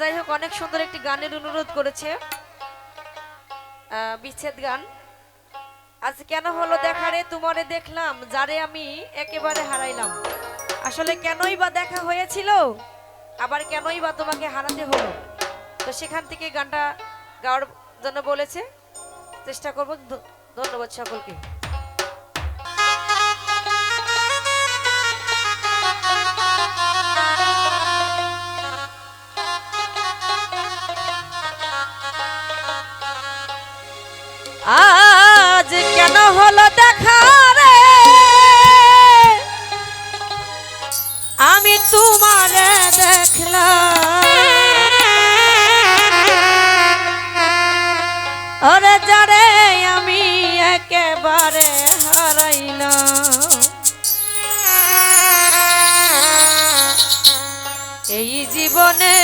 যাই হোক, অনেক সুন্দর একটি গানের অনুরোধ করেছে। বিচ্ছেদ গান। আজ কেন হলো দেখারে তোমারে দেখলাম, যারে আমি একেবারে হারাইলাম। আসলে কেনই বা দেখা হয়েছিল, আবার কেনই বা তোমাকে হারাতে হলো? তো সেখান থেকে গানটা গাওয়ার জন্য বলেছে। চেষ্টা করব। ধন্যবাদ সকলকে। আজ কেন হলো দেখা রে? আমি তোমারে দেখলাম। ওরে যারে আমি একেবারে হারাইলাম। এই জীবনে